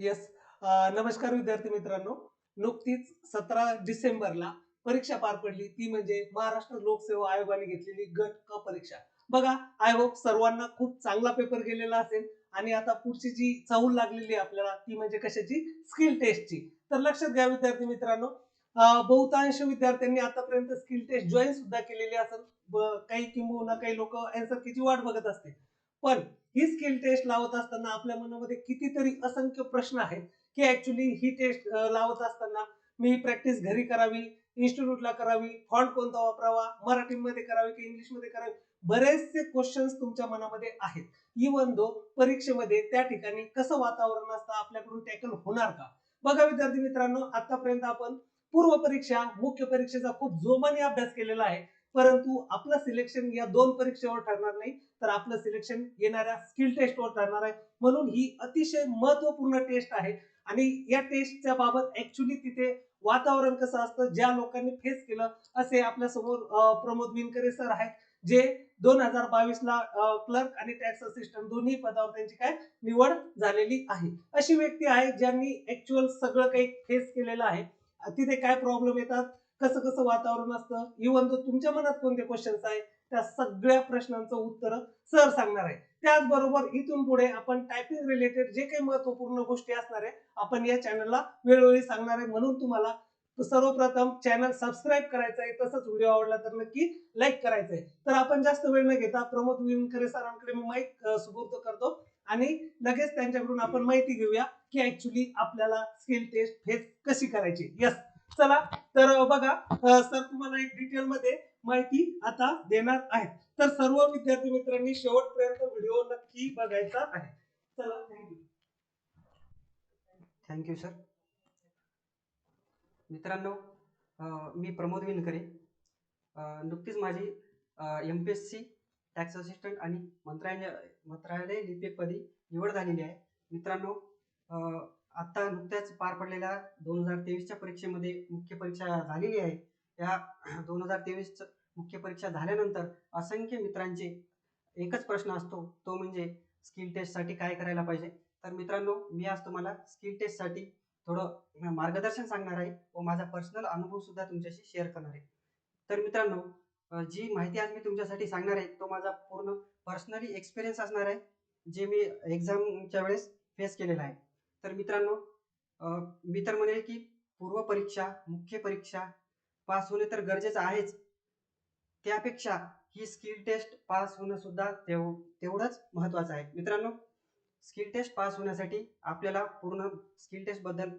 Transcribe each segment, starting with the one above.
Yes नमस्कार विद्यार्थी मित्रांनो. नुकतीच सतरा डिसेंबरला परीक्षा पार पडली. ती म्हणजे महाराष्ट्र लोकसेवा आयोगाने घेतलेली गट क परीक्षा. बघा आय होप सर्वांना खूप चांगला पेपर गेलेला असेल आणि आता पुढची जी चाहूल लागलेली आहे आपल्याला ती म्हणजे कशाची? स्किल टेस्टची तर लक्षात घ्या विद्यार्थी मित्रांनो. बहुतांश विद्यार्थ्यांनी आतापर्यंत स्किल टेस्ट जॉईन सुद्धा केलेली असेल. काही किंबहुना काही लोक अँसर कीची वाट बघत असतील. पण ही स्किल टेस्ट लावत असताना आपल्या मनामध्ये कितीतरी असंख्य प्रश्न आहेत की ऍक्च्युली ही टेस्ट लावत असताना मी प्रॅक्टिस घरी करावी इन्स्टिट्यूटला करावी फॉन्ट कोणता वापरावा मराठीमध्ये करावी की इंग्लिशमध्ये करावी बरेचसे क्वेश्चन्स तुमच्या मनामध्ये आहेत. इवन दो परीक्षेमध्ये त्या ठिकाणी कसं वातावरण असतं आपल्याकडून टॅकल होणार का? बघा विद्यार्थी मित्रांनो आतापर्यंत आपण पूर्व परीक्षा मुख्य परीक्षेचा खूप जोमाने अभ्यास केलेला आहे. परंतु आपलं सिलेक्शन या दोन परीक्षेवर ठरणार नाही तर आपलं सिलेक्शन येणाऱ्या स्किल टेस्टवर ठरणार आहे. म्हणून ही अतिशय महत्त्वपूर्ण टेस्ट आहे. आणि या टेस्टच्या बाबत ऍक्च्युली तिथे वातावरण कसं असतं ज्या लोकांनी फेस केलं असे आपल्यासमोर प्रमोद विनकरे सर आहेत जे दोन हजार बावीस ला क्लर्क आणि टॅक्स असिस्टंट दोन्ही पदावर त्यांची काय निवड झालेली आहे. अशी व्यक्ती आहे ज्यांनी ऍक्च्युअल सगळं काही फेस केलेलं आहे. तिथे काय प्रॉब्लेम येतात? कसं कसं वातावरण असतं? इव्हन तो तुमच्या मनात कोणते क्वेश्चन्स आहे त्या सगळ्या प्रश्नांचं उत्तर सर सांगणार आहे त्याचबरोबर इथून पुढे आपण टायपिंग रिलेटेड जे काही महत्त्वपूर्ण गोष्टी असणार आहे आपण या चॅनलला वेळोवेळी सांगणार आहे. म्हणून तुम्हाला सर्वप्रथम चॅनल सबस्क्राईब करायचं आहे. तसंच व्हिडिओ आवडला तर नक्की लाईक करायचं आहे. तर आपण जास्त वेळ न घेता प्रमोद विनकरे सरांकडे मी माईक सुपूर्द करतो. आणि लगेच त्यांच्याकडून आपण माहिती घेऊया की ऍक्च्युली आपल्याला स्किल टेस्ट फेस कशी करायची? यस चला तर बघा सर तुम्हाला एक डिटेल मध्ये माहिती आता देणार आहेत. तर सर्व विद्यार्थी मित्रांनी शेवटपर्यंत व्हिडिओ नक्की बघायचा आहे. चला थँक्यू थँक्यू सर मित्रांनो मी प्रमोद विनकरे नुकतीच माझी M P S C tax assistant आणि मंत्रालय मंत्रालय लिपिकपदी निवड झालेली आहे. मित्रांनो आता नुकत्याच पार पडलेल्या दोन हजार तेवीसच्या परीक्षेमध्ये मुख्य परीक्षा झालेली आहे. या दोन हजार तेवीस मुख्य परीक्षा झाल्यानंतर असंख्य मित्रांचे एकच प्रश्न असतो. तो म्हणजे स्किल टेस्टसाठी काय करायला पाहिजे? तर मित्रांनो मी आज तुम्हाला स्किल टेस्टसाठी थोडं मार्गदर्शन सांगणार आहे व माझा पर्सनल अनुभव सुद्धा तुमच्याशी शेअर करणार आहे. तर मित्रांनो जी माहिती आज मी तुमच्यासाठी सांगणार आहे तो माझा पूर्ण पर्सनली एक्सपिरियन्स असणार आहे जे मी एक्झामच्या वेळेस फेस केलेला आहे. तर मित्रांनो मी तर म्हणेल की पूर्व परीक्षा मुख्य परीक्षा पास होणे तर गरजेचं आहेच. त्यापेक्षा ही स्किल टेस्ट पास होणं सुद्धा तेव तेवढंच महत्त्वाचं आहे. मित्रांनो स्किल टेस्ट पास होण्यासाठी आपल्याला पूर्ण स्किल टेस्टबद्दल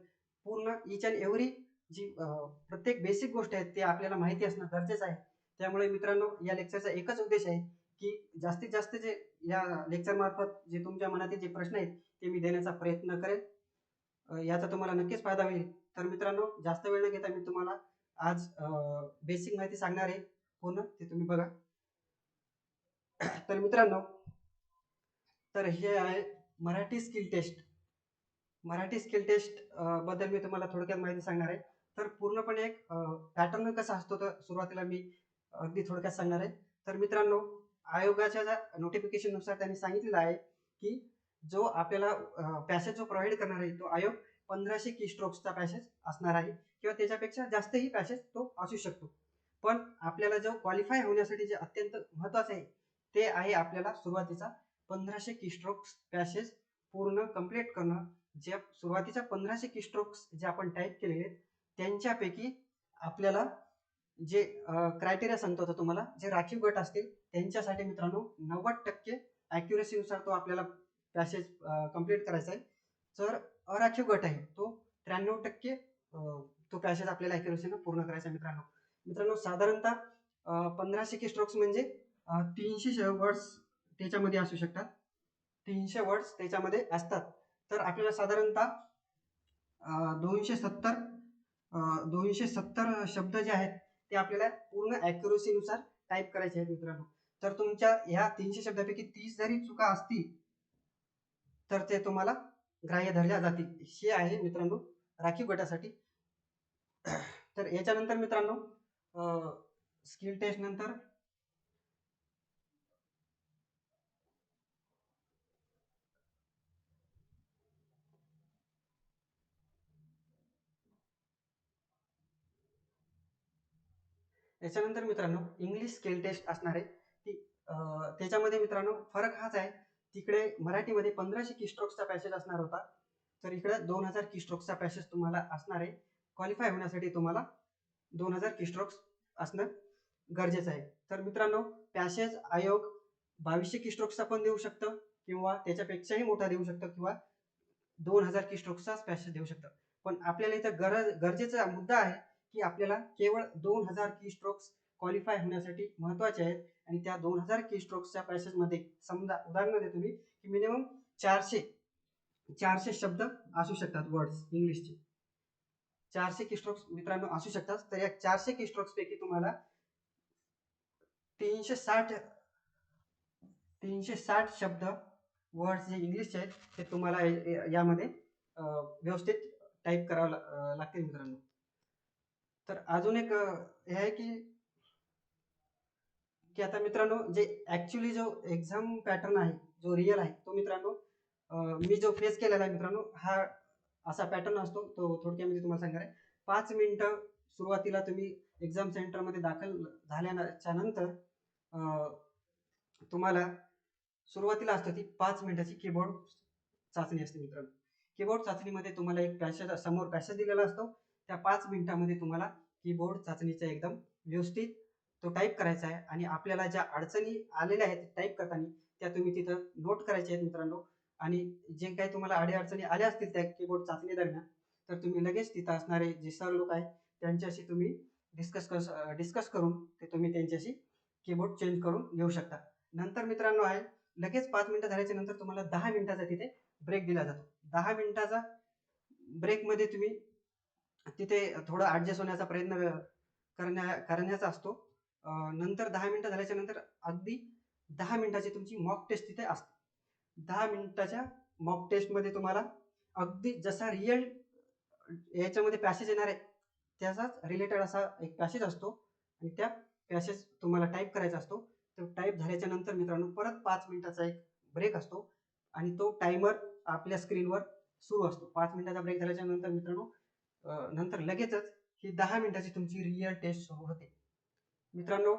पूर्ण इच अँड एव्हरी जी प्रत्येक बेसिक गोष्ट आहेत ते आपल्याला माहिती असणं गरजेचं आहे. त्यामुळे मित्रांनो या लेक्चरचा एकच उद्देश आहे की जास्तीत जास्त जे या लेक्चर मार्फत जे तुमच्या मनातील जे प्रश्न आहेत ते मी देण्याचा प्रयत्न करेल याचा तुम्हाला नक्कीच फायदा होईल. तर मित्रांनो जास्त वेळ न घेता मी तुम्हाला आज बेसिक माहिती सांगणार आहे. पूर्ण ते तुम्ही बघा. तर मित्रांनो तर हे आहे Marathi skill test Marathi skill टेस्टबद्दल मी तुम्हाला थोडक्यात माहिती सांगणार आहे. तर पूर्णपणे एक पॅटर्न कसा असतो तर सुरुवातीला मी अगदी थोडक्यात सांगणार आहे. तर मित्रांनो आयोगाच्या ज्या नोटिफिकेशननुसार त्यांनी सांगितलेलं आहे की जो आपल्याला पॅसेज जो प्रोव्हाइड करणार आहे तो आयोग पंधराशे की स्ट्रोक्सचा पॅसेज असणार आहे किंवा त्याच्यापेक्षा जास्तही पॅसेज तो असू शकतो. पण आपल्याला जो क्वालिफाय होण्यासाठी जे अत्यंत महत्वाचं आहे ते आहे आपल्याला सुरुवातीचा पंधराशे की स्ट्रोक्स पॅसेज पूर्ण कंप्लीट करणं. जे सुरुवातीच्या पंधराशे की स्ट्रोक्स जे आपण टाईप केलेले आहेत त्यांच्यापैकी आपल्याला जे क्रायटेरिया सांगतो होतो तुम्हाला जे राखीव गट असतील त्यांच्यासाठी मित्रांनो नव्वद टक्के ॲक्युरेसीनुसार तो आपल्याला पॅसेज कंप्लीट करायचा आहे जर अराखीव गट आहे. तो त्र्याण्णव टक्के तो पॅसेज आपल्याला ॲक्युरेसीनं पूर्ण करायचा आहे मित्रांनो. मित्रांनो साधारणतः पंधराशे की स्ट्रोक्स म्हणजे तीनशे वर्ड्स त्याच्यामध्ये असू शकतात. तीनशे वर्ड्स त्याच्यामध्ये असतात. तर आपल्याला साधारणतः दोनशे सत्तर दोनशे सत्तर शब्द जे आहेत ते आपल्याला पूर्ण ॲक्युरेसीनुसार टाईप करायचे आहेत मित्रांनो. तर तुमच्या ह्या तीनशे शब्दापैकी तीस जरी चुका असतील तर ते तुम्हाला ग्राह्य धरल्या जातील. हे आहे मित्रांनो राखीव गटासाठी. तर याच्यानंतर मित्रांनो स्किल टेस्ट नंतर याच्यानंतर मित्रांनो इंग्लिश स्केल टेस्ट असणार आहे. ती त्याच्यामध्ये मित्रांनो फरक हाच आहे. तिकडे मराठीमध्ये पंधराशे किस्ट्रोक्सचा पॅसेज असणार होता. तर इकडे दोन हजार किस्ट्रोक्सचा पॅसेज तुम्हाला असणार आहे. क्वालिफाय होण्यासाठी तुम्हाला दोन हजार किस्ट्रोक्स असणं गरजेचं आहे. तर मित्रांनो पॅसेज आयोग बावीसशे किस्ट्रोक्सचा पण देऊ शकतं किंवा त्याच्यापेक्षाही मोठा देऊ शकतं किंवा दोन हजार किस्ट्रोक्सचाच पॅसेज देऊ शकतं. पण आपल्याला इथं गरज गरजेचा मुद्दा आहे की आपल्याला केवळ दोन हजार की स्ट्रोक्स क्वालिफाय होण्यासाठी महत्त्वाचे आहेत. आणि त्या दोन हजार की स्ट्रोक्सच्या पॅसेजमध्ये समजा उदाहरण देतो मी की मिनिमम चारशे चारशे शब्द असू शकतात वर्ड्स इंग्लिशचे. चारशे की स्ट्रोक्स मित्रांनो असू शकतात तर या चारशे की स्ट्रोक्स पैकी तुम्हाला तीनशे साठ तीनशे साठ शब्द वर्ड्स जे इंग्लिशचे आहेत ते तुम्हाला यामध्ये व्यवस्थित टाईप करावं लागतील मित्रांनो. तर अजून एक हे आहे की की आता मित्रांनो जे ऍक्च्युली जो एक्झाम पॅटर्न आहे जो रिअल आहे तो मित्रांनो मी जो फेस केलेला आहे मित्रांनो हा असा पॅटर्न असतो तो थोडक्यामध्ये तुम्हाला सांगणार आहे. पाच मिनिटं सुरुवातीला तुम्ही एक्झाम सेंटरमध्ये दाखल झाल्याच्यानंतर तुम्हाला सुरुवातीला असतं ती पाच मिनिटाची कीबोर्ड चाचणी असते मित्रांनो. कीबोर्ड चाचणीमध्ये तुम्हाला एक पॅसेज समोर पॅसेज दिलेला असतो. त्या पाच मिनिटामध्ये तुम्हाला कीबोर्ड चाचणीचा एकदम व्यवस्थित तो टाईप करायचा आहे आणि आपल्याला ज्या अडचणी आलेल्या आहेत टाईप करताना त्या तुम्ही तिथं नोट करायच्या आहेत मित्रांनो. आणि जे काही तुम्हाला अडीअडचणी आल्या असतील त्या कीबोर्ड चाचणी दरम्यान तर तुम्ही लगेच तिथं असणारे जे सर लोक आहेत त्यांच्याशी तुम्ही डिस्कस कर डिस्कस करून ते तुम्ही त्यांच्याशी कीबोर्ड चेंज करून घेऊ शकता. नंतर मित्रांनो आहे लगेच पाच मिनिटं झाल्याच्यानंतर तुम्हाला दहा मिनिटाचा तिथे ब्रेक दिला जातो. दहा मिनिटाचा ब्रेकमध्ये तुम्ही तिथे थोडं ॲडजस्ट होण्याचा प्रयत्न करण्या करण्याचा असतो. अं, नंतर दहा मिनिटं झाल्याच्यानंतर अगदी दहा मिनिटाची तुमची मॉक टेस्ट तिथे असते. दहा मिनिटाच्या मॉक टेस्टमध्ये तुम्हाला अगदी जसा रिअल याच्यामध्ये पॅसेज येणार आहे त्याचाच रिलेटेड असा एक पॅसेज असतो आणि त्या पॅसेज तुम्हाला टाईप करायचा असतो. तो टाईप झाल्याच्यानंतर मित्रांनो परत पाच मिनिटाचा एक ब्रेक असतो आणि तो टायमर आपल्या स्क्रीनवर सुरू असतो. पाच मिनिटाचा ब्रेक झाल्याच्यानंतर मित्रांनो अं, नंतर लगेचच ही दहा मिनिटाची तुमची रिअल टेस्ट सुरू होते. मित्रांनो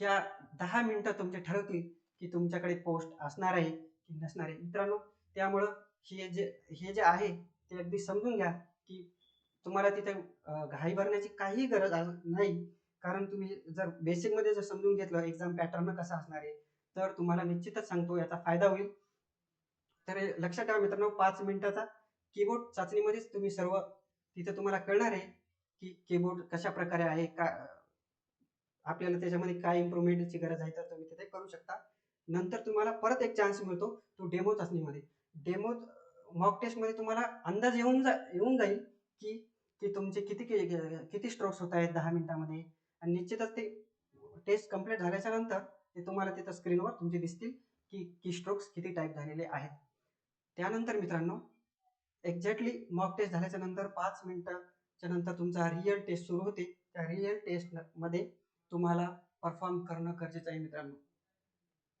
ह्या दहा मिनिटं तुमचे ठरवतील की तुमच्याकडे पोस्ट असणार आहे की नसणार आहे. मित्रांनो त्यामुळं हे जे हे जे आहे ते अगदी समजून घ्या की तुम्हाला तिथे घाई भरण्याची काही गरज नाही. कारण तुम्ही जर बेसिकमध्ये जर समजून घेतलं एक्झाम पॅटर्न कसा असणार आहे तर तुम्हाला निश्चितच सांगतो याचा फायदा होईल. तर लक्षात ठेवा मित्रांनो पाच मिनिटाचा कीबोर्ड चाचणीमध्येच तुम्ही सर्व तिथे तुम्हाला कळणार आहे की कीबोर्ड कशा प्रकारे आहे का आपल्याला त्याच्यामध्ये काय इम्प्रुव्हमेंटची गरज आहे तर तुम्ही तिथे करू शकता. नंतर तुम्हाला परत एक चान्स मिळतो तो डेमो चाचणीमध्ये. डेमो मॉक टेस्टमध्ये तुम्हाला अंदाज येऊन जा येऊन जाईल की की तुमचे किती किती स्ट्रोक्स होत आहेत दहा मिनिटामध्ये. आणि निश्चितच ते टेस्ट कंप्लीट झाल्याच्यानंतर ते तुम्हाला तिथं स्क्रीनवर तुमचे दिसतील की की स्ट्रोक्स किती टाईप झालेले आहेत. त्यानंतर मित्रांनो एक्झॅक्टली मॉक टेस्ट झाल्याच्यानंतर पाच मिनिटाच्या नंतर तुमचा रिअल टेस्ट सुरू होते. त्या रिअल टेस्टमध्ये तुम्हाला परफॉर्म करणं गरजेचं आहे मित्रांनो.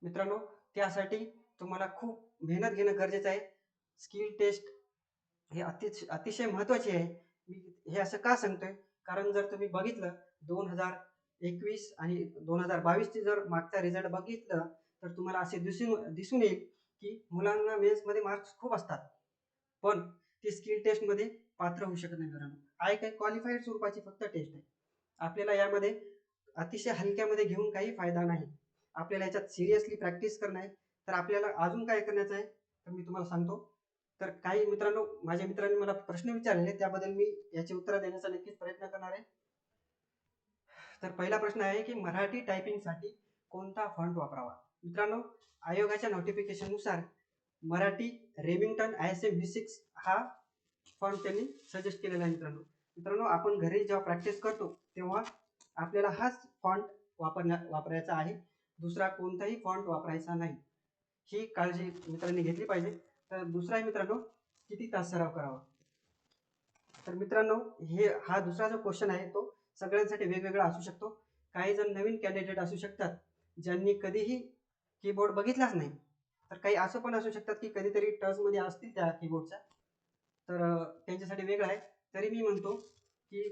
मित्रांनो त्यासाठी तुम्हाला खूप मेहनत घेणं गरजेचं आहे. स्किल टेस्ट हे अतिशय अतिशय महत्त्वाचे आहे. मी हे असं का सांगतोय? कारण जर तुम्ही बघितलं दोन हजार एकवीस आणि दोन हजार बावीसचे जर मागचा रिझल्ट बघितलं तर तुम्हाला असे दिसून दिसून येईल की मुलांना मेन्समध्ये मार्क्स खूप असतात. पण ती स्किल टेस्टमध्ये पात्र होऊ शकत नाही मित्रांनो. आहे काही क्वालिफाईड स्वरूपाची फक्त टेस्ट आहे. आपल्याला यामध्ये अतिशय हलक्यामध्ये घेऊन काही फायदा नाही. आपल्याला याच्यात सिरियसली प्रॅक्टिस करणं आहे. तर आपल्याला अजून काय करण्याचं आहे? तर मी तुम्हाला सांगतो. तर काही मित्रांनो माझ्या मित्रांनी मला प्रश्न विचारले त्याबद्दल मी याची उत्तरं देण्याचा नक्कीच प्रयत्न करणार आहे. तर पहिला प्रश्न आहे की मराठी टायपिंगसाठी कोणता फॉन्ट वापरावा? मित्रांनो आयोगाच्या नोटिफिकेशननुसार Marathi Remington I S M V six हा फॉन्ट त्यांनी सजेस्ट केलेला आहे मित्रांनो. मित्रांनो आपण घरी जेव्हा प्रॅक्टिस करतो तेव्हा आपल्याला हाच फॉन्ट वापरण्या वापरायचा आहे. दुसरा कोणताही फॉन्ट वापरायचा नाही. ही काळजी मित्रांनी घेतली पाहिजे. तर दुसरा आहे मित्रांनो किती तास सराव करावा? तर मित्रांनो हे हा दुसरा जो क्वेश्चन आहे तो सगळ्यांसाठी वेगवेगळा असू शकतो. काही जण नवीन कॅन्डिडेट असू शकतात ज्यांनी कधीही कीबोर्ड बघितलाच नाही. तर काही असं पण असू शकतात की कधीतरी टचमध्ये असतील त्या कीबोर्डच्या तर त्यांच्यासाठी वेगळं आहे. तरी मी म्हणतो की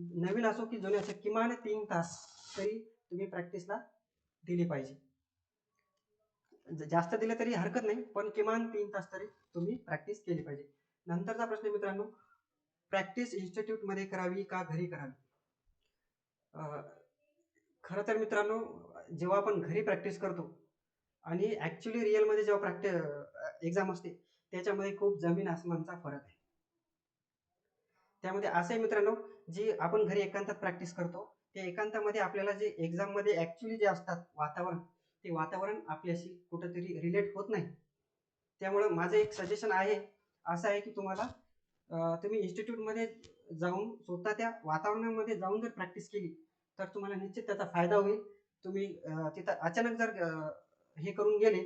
नवीन असो की जुने असो किमान तीन तास तरी तुम्ही प्रॅक्टिसला दिली पाहिजे. जास्त दिले तरी हरकत नाही पण किमान तीन तास तरी तुम्ही प्रॅक्टिस केली पाहिजे. नंतरचा प्रश्न मित्रांनो प्रॅक्टिस इन्स्टिट्यूटमध्ये करावी का घरी करावी? अं, खरं तर मित्रांनो जेव्हा आपण घरी प्रॅक्टिस करतो आणि ॲक्च्युली रिअलमध्ये जेव्हा प्रॅक्टिस एक्झाम असते त्याच्यामध्ये खूप जमीन आसमानचा फरक आहे. त्यामध्ये असं आहे मित्रांनो जी आपण घरी एकांतात प्रॅक्टिस करतो त्या एकांतामध्ये आपल्याला जे एक्झाममध्ये ॲक्च्युली जे असतात वातावरण ते वातावरण आपल्याशी कुठंतरी रिलेट होत नाही. त्यामुळं माझं एक सजेशन आहे असं आहे की तुम्हाला तुम्ही इन्स्टिट्यूटमध्ये जाऊन स्वतः त्या वातावरणामध्ये जाऊन जर प्रॅक्टिस केली तर तुम्हाला निश्चित त्याचा फायदा होईल. तुम्ही तिथं अचानक जर हे करून गेले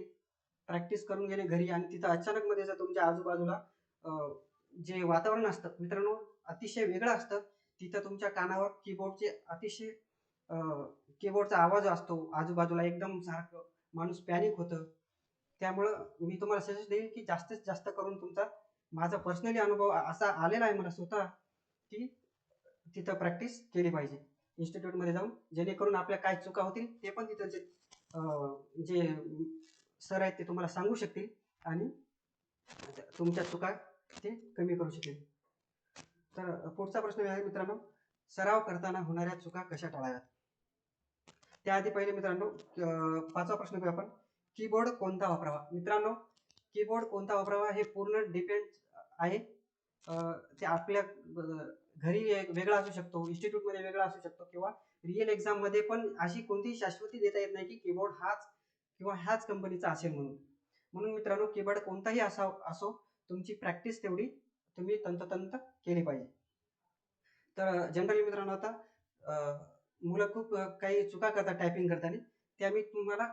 प्रॅक्टिस करून गेले घरी आणि तिथं अचानक मध्ये जर तुमच्या आजूबाजूला जे वातावरण असतं मित्रांनो अतिशय वेगळं असतं. तिथं तुमच्या कानावर कीबोर्डचे अतिशय कीबोर्डचा आवाज असतो. आजूबाजूला एकदम सारखं माणूस पॅनिक होतं. त्यामुळं मी तुम्हाला सजेस्ट देईन की जास्तीत जास्त करून तुमचा माझा पर्सनली अनुभव असा आलेला आहे मला स्वतः की तिथं प्रॅक्टिस केली पाहिजे. इन्स्टिट्यूटमध्ये जाऊन जेणेकरून आपल्या काय चुका होतील ते पण तिथं जे जे सर आहेत ते तुम्हाला सांगू शकतील आणि तुमच्या चुका ते कमी करू शकतील तर पुढचा प्रश्न आहे मित्रांनो. सराव करताना होणाऱ्या चुका कशा टाळाव्यात? त्याआधी पहिले मित्रांनो पाचवा प्रश्न घेऊ आपण. कीबोर्ड कोणता वापरावा? मित्रांनो कीबोर्ड कोणता वापरावा हे पूर्ण डिपेंड आहे. ते आपल्या घरी वेगळा असू शकतो इन्स्टिट्यूटमध्ये वेगळा असू शकतो किंवा रिअल एक्झाममध्ये पण अशी कोणतीही शाश्वती देता येत नाही की कीबोर्ड हाच किंवा ह्याच कंपनीचा असेल म्हणून. म्हणून मित्रांनो कीबोर्ड कोणताही असा असो तुमची प्रॅक्टिस तेवढी तुम्ही तंतोतंत केली पाहिजे. तर जनरली मित्रांनो आता मुलं खूप काही चुका करतात टायपिंग करताना त्या मी तुम्हाला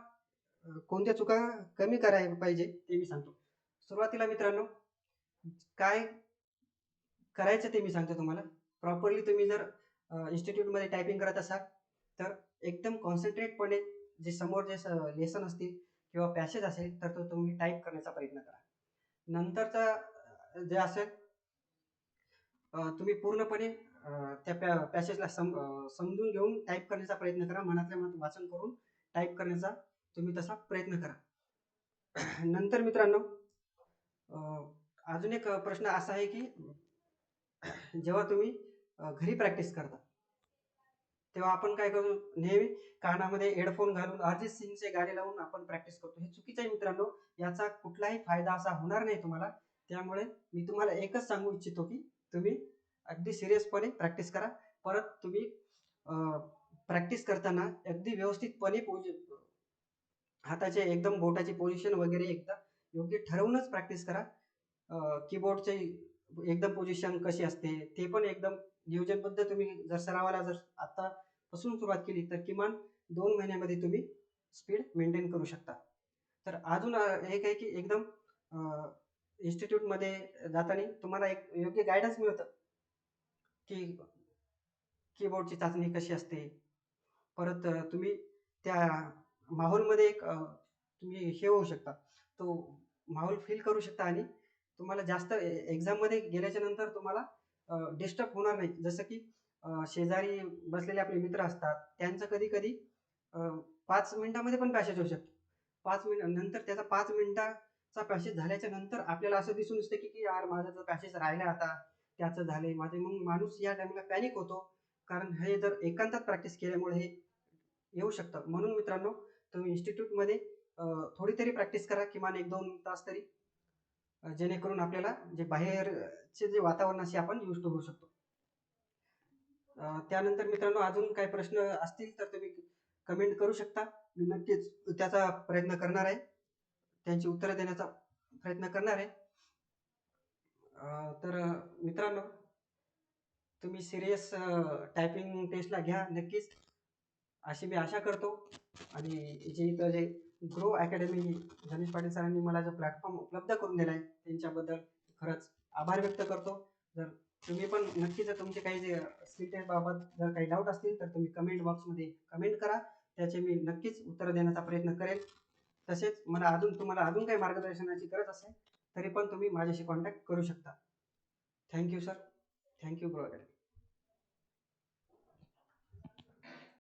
कोणत्या चुका कमी करायला पाहिजे ते मी सांगतो. सुरुवातीला मित्रांनो काय करायचं ते मी सांगतो तुम्हाला. प्रॉपरली तुम्ही जर इन्स्टिट्यूटमध्ये टायपिंग करत असाल तर एकदम कॉन्सन्ट्रेटपणे जे समोर जे लेसन असतील किंवा पॅसेज असेल तर तो तुम्ही टाईप करण्याचा प्रयत्न करा. नंतरचा जे असेल तुम्ही पूर्णपणे त्या पॅ पॅसेजला सम समजून घेऊन टाईप करण्याचा प्रयत्न करा. मनातल्या मनात वाचन करून टाईप करण्याचा तुम्ही तसा प्रयत्न करा. नंतर मित्रांनो अं, अजून एक प्रश्न असा आहे की जेव्हा तुम्ही घरी प्रॅक्टिस करता तेव्हा आपण काय करतो नेहमी कानामध्ये हेडफोन घालून अरिजित सिंगचे गाणे लावून आपण प्रॅक्टिस करतो. हे चुकीचं आहे मित्रांनो. याचा कुठलाही फायदा असा होणार नाही तुम्हाला. त्यामुळे मी तुम्हाला एकच सांगू इच्छितो की तुम्ही अगदी सिरियसपणे प्रॅक्टिस करा. परत तुम्ही प्रॅक्टिस करताना अगदी व्यवस्थितपणे हाताचे एकदम बोटाची पोझिशन वगैरे एकदा योग्य ठरवूनच प्रॅक्टिस करा. कीबोर्डचे एकदम पोझिशन कशी असते ते पण एकदम नियोजनबद्ध तुम्ही जर सरावाला जर आतापासून सुरुवात केली तर किमान दोन महिन्यामध्ये तुम्ही स्पीड मेंटेन करू शकता. तर अजून एक आहे की एकदम इन्स्टिट्यूटमध्ये जाताना तुम्हाला एक योग्य गायडन्स मिळतं. की कीबोर्डची चाचणी कशी असते. परत तुम्ही त्या माहोलमध्ये एक तुम्ही हे होऊ शकता. तो माहोल फील करू शकता आणि तुम्हाला जास्त एक्झाममध्ये गेल्याच्यानंतर तुम्हाला डिस्टर्ब होणार नाही. जसं की शेजारी बसलेले आपले मित्र असतात. त्यांचं कधी कधी पाच मिनिटामध्ये पण पॅसेज होऊ शकतो. पाच मिनिट नंतर त्याचा पाच मिनिटा चा पॅसेज झाल्याच्यानंतर आपल्याला असं दिसून असतं की की यार माझा जर पॅसेज राहिला आता त्याचं झालंय. माझे मग माणूस या टाइमला पॅनिक होतो. कारण हे जर एकांतात प्रॅक्टिस केल्यामुळे हे येऊ शकतं. म्हणून मित्रांनो तुम्ही इन्स्टिट्यूटमध्ये थोडी तरी प्रॅक्टिस करा किमान एक दोन तास तरी. जेणेकरून आपल्याला जे बाहेरचे जे वातावरणाशी आपण युज होऊ शकतो. त्यानंतर मित्रांनो अजून काही प्रश्न असतील तर तुम्ही कमेंट करू शकता. मी नक्कीच त्याचा प्रयत्न करणार आहे. त्यांची उत्तरं देण्याचा प्रयत्न करणार आहे. तर मित्रांनो तुम्ही सिरियस टायपिंग टेस्टला घ्या नक्कीच. अशी मी आशा करतो. आणि जे इथं जे ग्रो अकॅडमी गणेश पाटील सरांनी मला जो प्लॅटफॉर्म उपलब्ध करून दिला आहे त्यांच्याबद्दल खरंच आभार व्यक्त करतो. जर तुम्ही पण नक्की जर तुमचे काही जे स्किल टेस्टबाबत जर काही डाऊट असतील तर तुम्ही कमेंट बॉक्समध्ये कमेंट करा. त्याचे मी नक्कीच उत्तर देण्याचा प्रयत्न करेल तसेच मला अजून तुम्हाला अजून काही मार्गदर्शनाची गरज असेल तरी पण तुम्ही माझ्याशी कॉन्टॅक्ट करू शकता. Thank you sir thank you grow